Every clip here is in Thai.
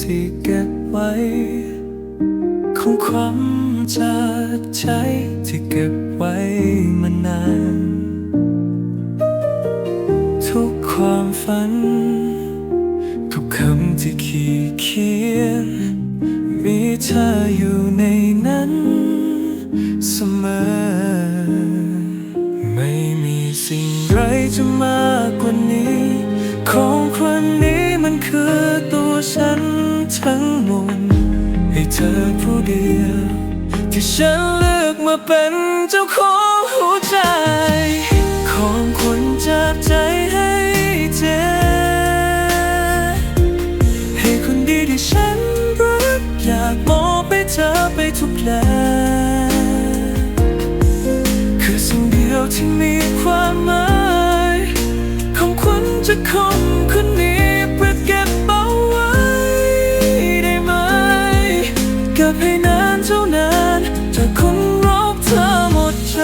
ที่เก็บไว้ ของความจากใจที่เก็บไว้มานาน ทุกความฝัน ทุกคำที่ขีดเขียน มีเธออยู่ในนั้นเสมอ ไม่มีสิ่งไรจะมากกว่านี้ ของคนนี้มันคือตัว ฉันทั้งหมดให้เธอผู้เดียว ที่ฉันเลือกมาเป็นเจ้าของหัวใจ ของคนจากใจให้เธอให้คนดีที่ฉันรักอยากมอบให้เธอไปทุกแลคือสิ่งเดียวที่มีความหมายของคนจะคงค เท่านานจากคนรอบเธอหมดใจ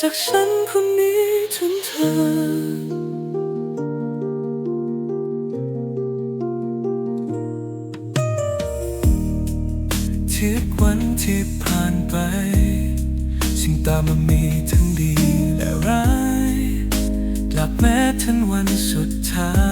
จากฉันคนนี้ถึงเธอทุกวันที่ผ่านไป สิ่งตามมามีทั้งดีและร้ายหลับแม้ทันวันสุดท้าย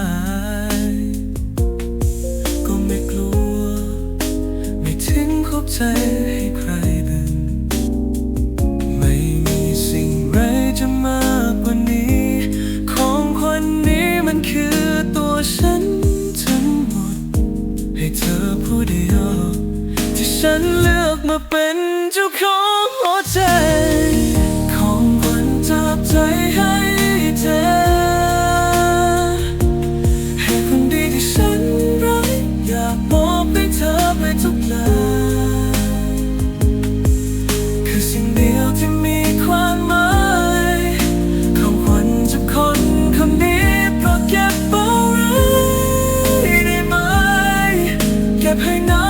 เก็บให้น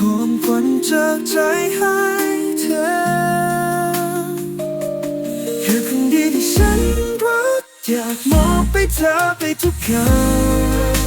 ของขวัญจากใจให้เธอคือคนดีที่ฉันรักอยากมองไปเธอไปทุกอย่าง